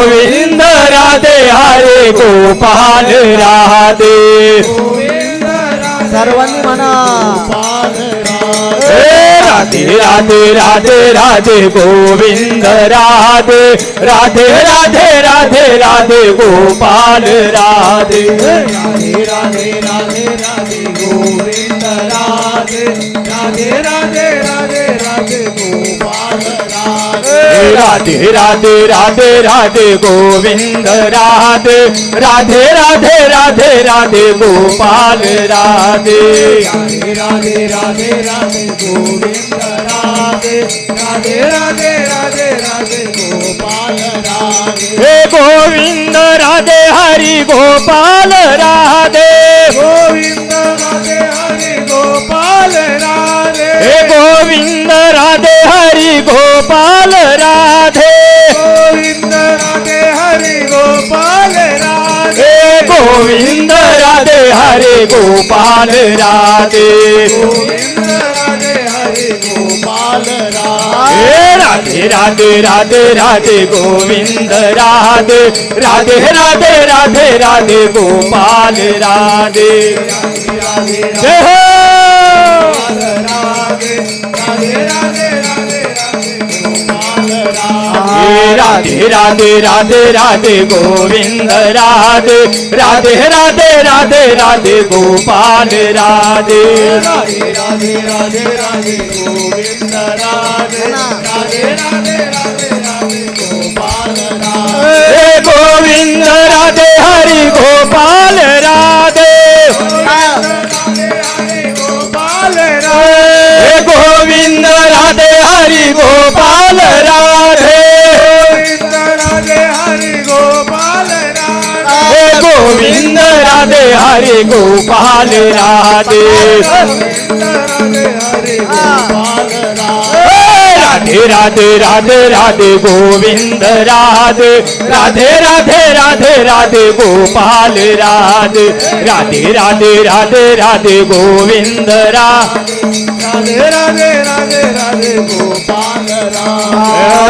गोविंद राधे हरे गोपाल राधे सर्वांनी म्हणा हे राधे राधे राधे राधे गोविंद राधे राधे राधे राधे राधे गोपाल राधे राधे राधे राधे राधे गोविंद राधे राधे राधे राधे राधे राधे राधे राधे गोविंद राधे राधे राधे राधे राधे गोपाल राधे राधे राधे राधे राधे गोविंद राधे राधे राधे राधे राधे गोपाल राधे हे गोविंद राधे हरी गोपाल राधे गोविंद राधे हरे गोपाल राधे हे गोविंद राधे हरी गोपाल राधे। गोविंद राधे हरे गोपाल राधे। हे गोविंद राधे हरे गोपाल राधे। गोविंद राधे हरे गोपाल राधे। हे राधे राधे राधे राधे गोविंद राधे। राधे राधे राधे राधे गोपाल राधे। राधे जय हो। राधे राधे। राधे राधे राधे राधे राधे राधे गोविंद राधे राधे राधे राधे राधे गोपाल राधे। राधे राधे राधे राधे गोविंद राधे राधे राधे राधे। राधे गोपाल राधे हे गोविंद राधे हरि गोपाल राधे। राधे गोपाल हे गोविंद राधे हरि गोपाल राधे हरे गोपाल राधे. हरे गोपाल. राधे राधे राधे राधे गोविंद राधे राधे राधे राधे राधे गोपाल राधे राधे राधे राधे राधे गोविंद राधे राधे राधे राधे राधे गोपाल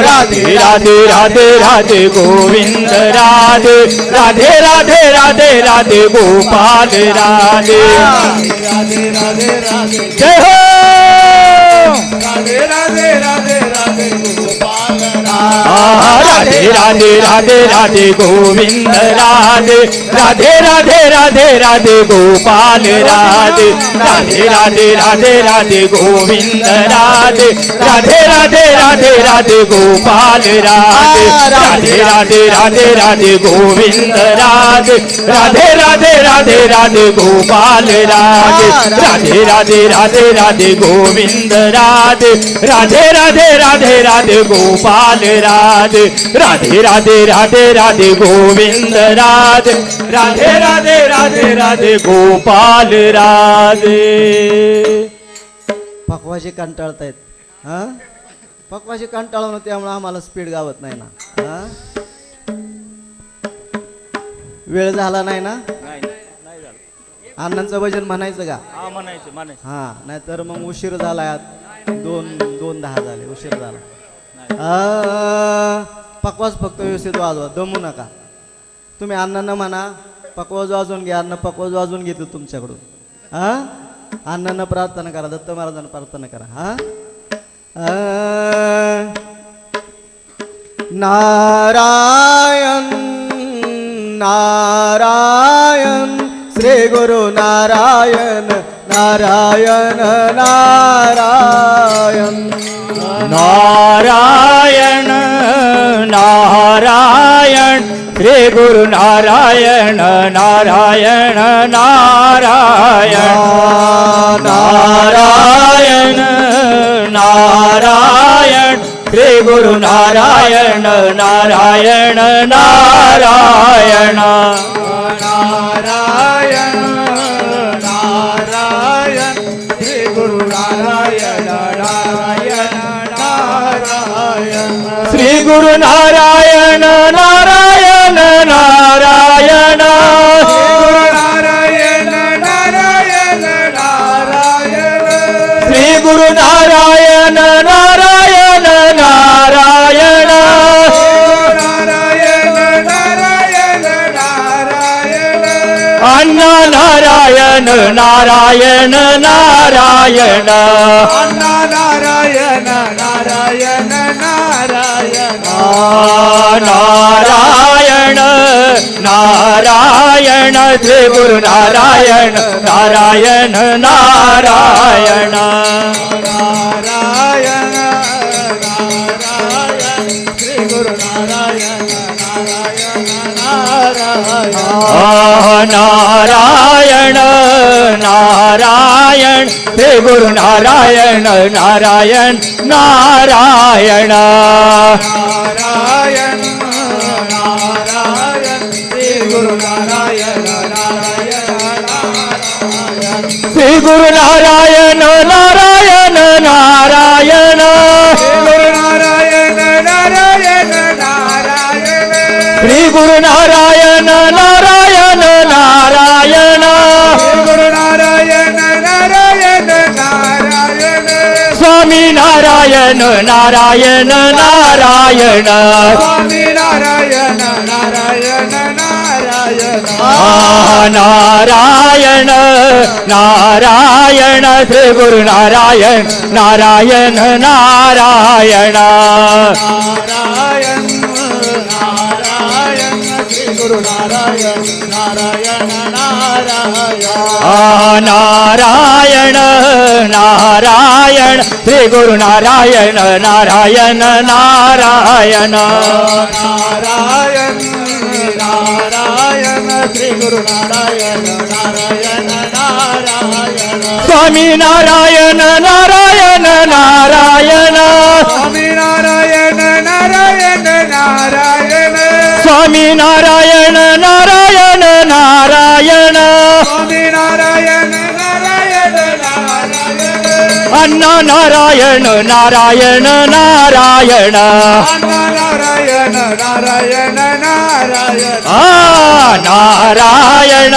राधे राधे राधे राधे गोविंद राधे राधे राधे राधे राधे गोपाल राधे राधे राधे राधे जय हो राधे राधे राधे राधे गोपाल राधे राधे राधे राधे राधे गोविंद राधे राधे राधे राधे राधे गोपाल राधे राधे राधे राधे राधे गोविंद राधे राधे राधे राधे राधे गोपाल राधे राधे राधे राधे राधे गोविंद राधे राधे राधे राधे राधे गोपाल राधे राधे राधे राधे राधे गोविंद राधे राधे राधे राधे राधे गोपाल राधे राधे राधे राधे राधे गोविंद राधे राधे राधे राधे राधे गोपाल राधे. पकवाशी कंटाळतायत हा? पकवाशी कंटाळून त्यामुळे आम्हाला स्पीड गावत नाही ना हा? वेळ झाला नाही ना? अण्णांचं भजन म्हणायचं का? म्हणायचं हा नाहीतर मग उशीर झाला दोन दोन दहा झाले उशीर झाला. आ, फक्त व्यवस्थित वाजवा दमू नका. तुम्ही अण्णांना म्हणा पकवाज वाजवून घ्या अन्न पकवाज वाजवून घेतो तुमच्याकडून. हा अण्णांना प्रार्थना करा दत्त महाराजांना प्रार्थना करा. हा नारायण नारायण श्री गुरु नारायण नारायण नारायण. नारायण। श्री गुरु नारायण नारायण नारायण। नारायण नारायण। श्री गुरु नारायण नारायण नारायण। नारायण नारायण। श्री गुरु नारायण नारायण नारायण। श्री गुरु नारायण नारायण ഗുരു നാരായണ നാരായണ. നാരായണ അന്ന നാരായണ നാരായണ നാരായണ नारायण श्री गुरु नारायण नारायण नारायण नारायण नारायण श्री गुरु नारायण नारायण नारायण आ, नारायण नारायण श्री गुरु गुरु नारायण नारायण नारायण गुरु नारायण नारायण नारायण श्री गुरु नारायण नारायण नारायण गुरु नारायण नारायण नारायण स्वामी नारायण नारायण नारायण स्वामी नारायण नारायण नारायण आ, नारायण नारायण श्री गुरु नारायण नारायण नारायण नारायण नारायण श्री गुरु नारायण नारायण नारायण आ, नारायण नारायण श्री गुरु नारायण नारायण नारायण नारायण नारायण श्री गुरु नारायण नारायण नारायण स्वामी नारायण नारायण नारायण स्वामी नारायण नारायण नारायण अण्णा नारायण नारायण नारायण अण्णा नारायण नारायण नारायण आ नारायण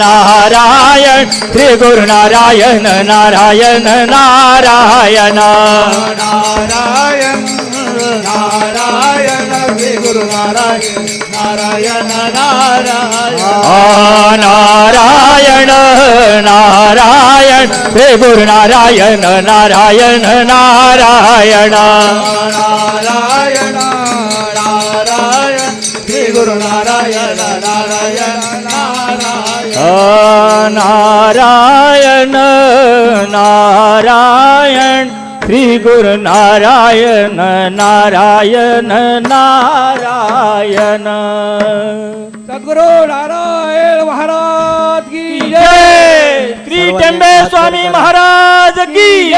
नारायण श्री गुरु नारायण नारायण नारायण नारायण नारायण श्री गुरु नारायण नारायण नारायण आ नारायण हे गुरु नारायण नारायण. नारायण नारायण नारायण श्री गुरु नारायण नारायण नारायण नारायण श्री गुरु नारायण नारायण नारायण. सद्गुरु नारायण महाराज. टेंबे स्वामी महाराज की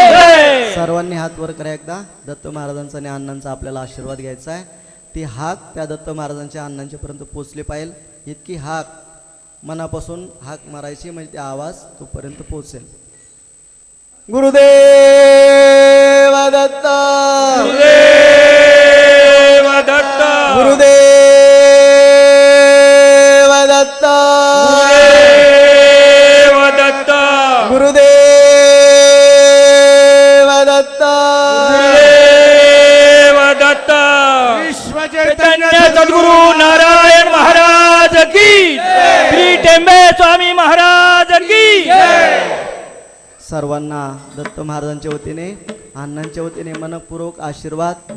सर्वांनी हात वर करा एकदा. दत्त महाराजांचा आणि अण्णांचा आपल्याला आशीर्वाद घ्यायचा आहे. ती हाक त्या दत्त महाराजांच्या अण्णांच्या पर्यंत पोचली पाहिजे इतकी हाक मनापासून हाक मारायची म्हणजे ते आवाज तोपर्यंत पोचेल गुरुदेव दत्त. गुरुदेव दत्त. गुरुदेव दत्त. की श्री टेंबे स्वामी महाराज की सर्वांना दत्त महाराजांच्या वतीने अण्णांच्या वतीने मनपूर्वक आशीर्वाद.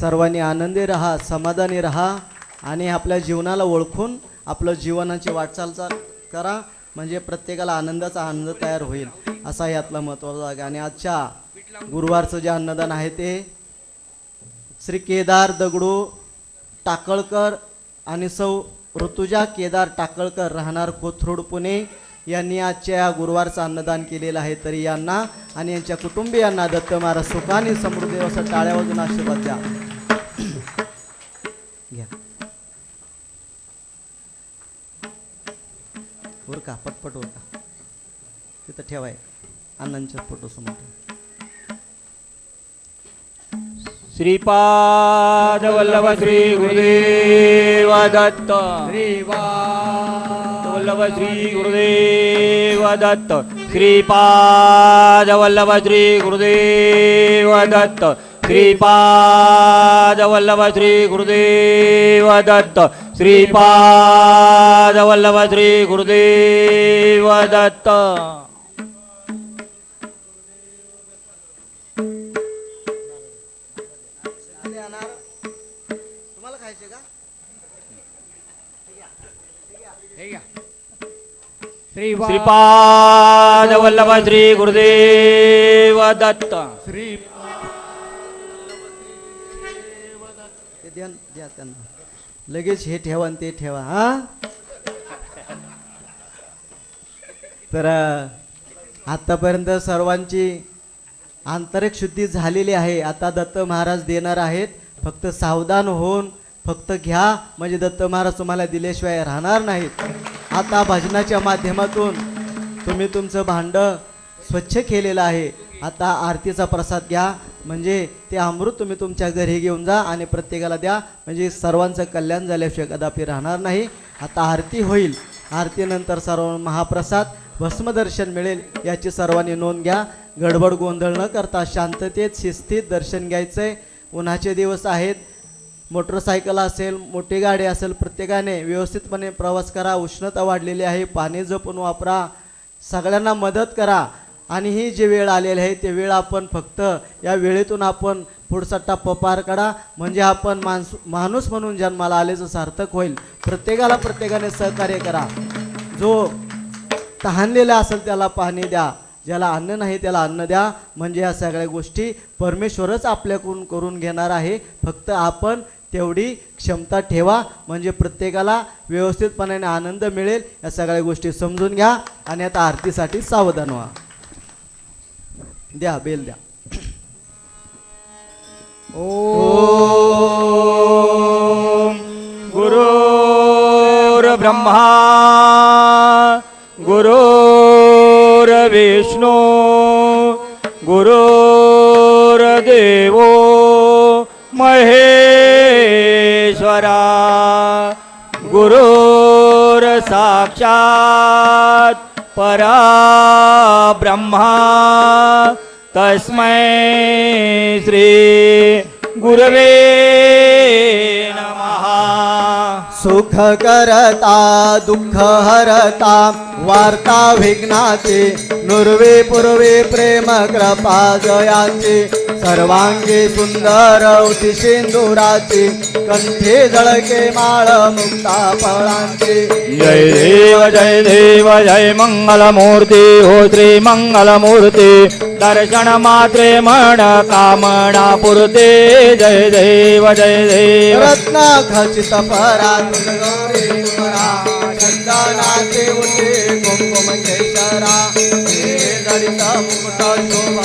सर्वांनी आनंदी राहा समाधानी राहा आणि आपल्या जीवनाला ओळखून आपलं जीवनाची वाटचाल करा. म्हणजे प्रत्येकाला आनंदाचा आनंद तयार होईल असा यातला महत्त्वाचा भाग आणि आजच्या गुरुवारचं जे अन्नदान आहे ते श्री केदार दगडू टाकळकर आणि सौ ऋतुजा केदार टाकळकर राहणार कोथरूड पुणे. यांनी आजच्या या गुरुवारचं अन्नदान केलेलं आहे तरी यांना आणि यांच्या कुटुंबियांना दत्त महाराज सुखाने समृद्धी असं टाळ्या वाजून आशीर्वाद द्या. घ्या. का पटपट होता तिथं ठेवाय. आनंदच्या फोटो समोर श्रीपाद वल्लभ श्री गुरुदेव दत्त वल्लभ श्री गुरुदेव दत्त श्रीपाद वल्लभ श्री गुरुदेव दत्त श्रीपाद वल्लभ श्री गुरुदेव दत्त श्रीपाद वल्लभ श्री गुरुदेव दत्त श्रीपाद वल्लभ श्री गुरुदेव दत्त। श्री लगेच हे ठेवा आणि ते ठेवा हा? तर आतापर्यंत सर्वांची आंतरिक शुद्धी झालेली आहे. आता दत्त महाराज देणार आहेत. फक्त सावधान होऊन फक्त घ्या म्हणजे दत्त महाराज तुम्हाला दिल्याशिवाय राहणार नाहीत. आता भजनाच्या माध्यमातून तुम्ही तुमचं भांड स्वच्छ केलेलं आहे. आता आरतीचा प्रसाद घ्या म्हणजे ते अमृत तुम्ही तुमच्या घरी घेऊन जा आणि प्रत्येकाला द्या. म्हणजे सर्वांचं कल्याण झाल्याशिवाय कदापि राहणार नाही. आता आरती होईल. आरतीनंतर सर्व महाप्रसाद भस्मदर्शन मिळेल याची सर्वांनी नोंद घ्या. गडबड गोंधळ न करता शांततेत शिस्तीत दर्शन घ्यायचंय. उन्हाचे दिवस आहेत. मोटरसायकल असेल मोठी गाडी असेल प्रत्येकाने व्यवस्थितपणे प्रवास करा उष्णता वाढलेली आहे पाणी जपून वापरा सगळ्यांना मदत करा. आणि ही जी वेळ आलेली आहे ते वेळ आपण फक्त या वेळेतून आपण पुढचा टप्पा पार करा म्हणजे आपण माणसू माणूस म्हणून जन्माला आल्याचं सार्थक होईल. प्रत्येकाला प्रत्येकाने सहकार्य करा. जो तहानलेला असेल त्याला पाणी द्या. ज्याला अन्न नाही त्याला अन्न द्या. म्हणजे या सगळ्या गोष्टी परमेश्वरच आपल्याकडून करून घेणार आहे. फक्त आपण तेवढी क्षमता ठेवा. म्हणजे प्रत्येकाला व्यवस्थितपणाने आनंद मिळेल. या सगळ्या गोष्टी समजून घ्या आणि आता आरतीसाठी सावधान व्हा. द्या बेल द्या. ओ गुरु ब्रह्मा गुरुर्विष्णु गुरुर्देवो गुरुर्साक्षात् पराब्रह्मा. तस्मै श्री गुरवे सुख करता दुःख हरता वार्ता विघ्नाचे नुर्वे पूर्वे प्रेम कृपा जयाचे सर्वांगी सुंदर उती सिंदुराचे कंठे जळके माळ मुक्ता फळांचे. जय देव जय देव जय मंगलमूर्ती हो श्री मंगलमूर्ती. दर्शन मात्रे मन कामना पुरते. जय देव जय देव. रत्ना खचित ಕುಲಗೌರೀಶ್ವರ ಚಂದನಾಥಿ ಉಂಟೆ ಕೊಂಕುಮಂಗೇಶ್ವರ ಶ್ರೀ ದಲಿತ ಮುಕುಟ ಸೋಮ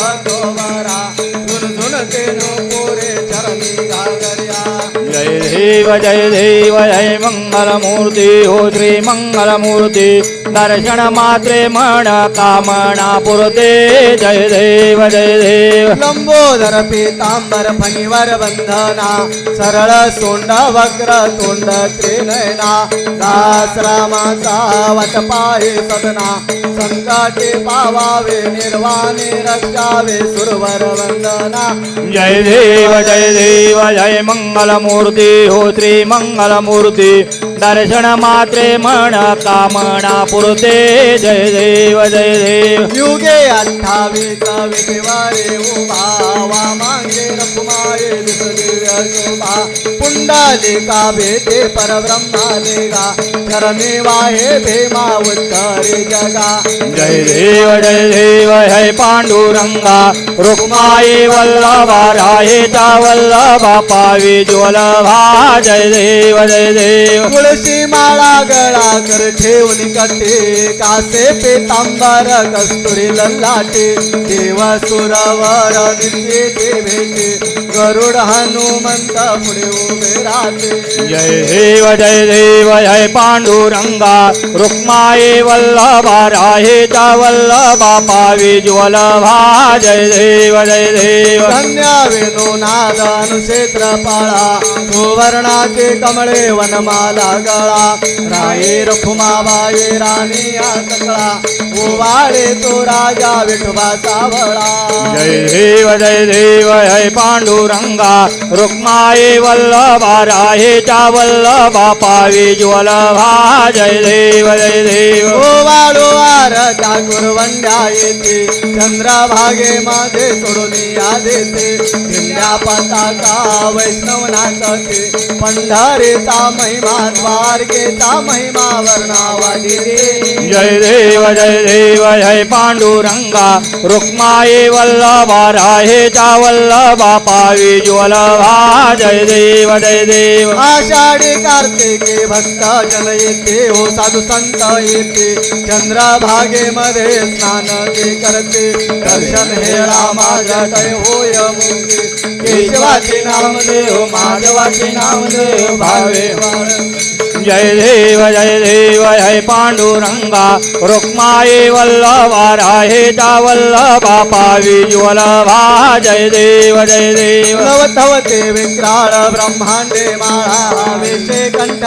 जय देव जय देव जय मंगलमूर्ती हो श्री मंगलमूर्ती दर्शन मात्रे मन कामना पुरते। जय देव जय देव लंबोदर पीतांबर फणीवर बंधना सरळ सोंड वक्र तोंड त्रिनयना। दास रामाचा वट पाहे सदना संकटे पावावे निर्वाणे रक्षावे सुरवर वंदना। जय देव जय देव जय मंगलमूर्ती। हो श्री मंगलमूर्ती दर्शन मात्रे मन कामना पुरते. जय देव जय देव. युगे अठ्ठावीस विधेवारे उभा वामांगे रखुमाये दिव्य शोभा पुंडालिका भेटे परब्रह्मालेगा चरणे वाहे भीमा उत्तरे जगा. जय देव जय देव जय पांडुरंगा. रुक्माई वल्लभा राहेचा वल्लभा पावी ज्वलभा. जय देव जय देव. तुळशी माळा गळा कर ठेवून कटे कासे पेतांबर कस्तुरी लल्लाटे देव सुरवर नित्ये ते भेटे गरुड हनुमंत पुढे उभे राहते. जय देव जय देव जय पांडुरंगा रुक्माये वल्लभा राहेचा वल्लभा पावी ज्वलभा जय देव जय देव. धन्य वेणू नाद अनुक्षेत्र पाळा सुवर्णाचे कमळे वनमाला गळा. राये रखुमाबाई राणी या सकळा. ओवाळे तो राजा विठोबा सावळा जय देव जय देव हय पांडुरंगा. रुक्माये वल्लभा राहेचा वल्लभा पावी ज्वलभा. जय देव जय देव. ओवाळो वार ठाकूर वंड्या येते. चंद्रभागे मध्ये सोडून या देते. पंढरीचा महिमा द्वारकेचा महिमा वर्णावा जय देव जय देव हय पांडुरंगा. रुक्माये वल्लभा राहेचा वल्लभा पावी ज्वलभा. जय देव जय देव. आषाढी कार्तिके भक्त जन येते हो साधू संत येते चंद्रभागे मध्ये स्नान ते करते. दर्शन माझ्या काय होय केशवाचे नाम देव माधवाचे नाम देव भावे जय देव जय देव जय पांडुरंगा। रुक्माये वल्लभा राहेचा वल्लभा पावी ज्वलभा जय देव जय देव। नवतवते विक्राळ ब्रह्मांडे माळा वेशे कंठ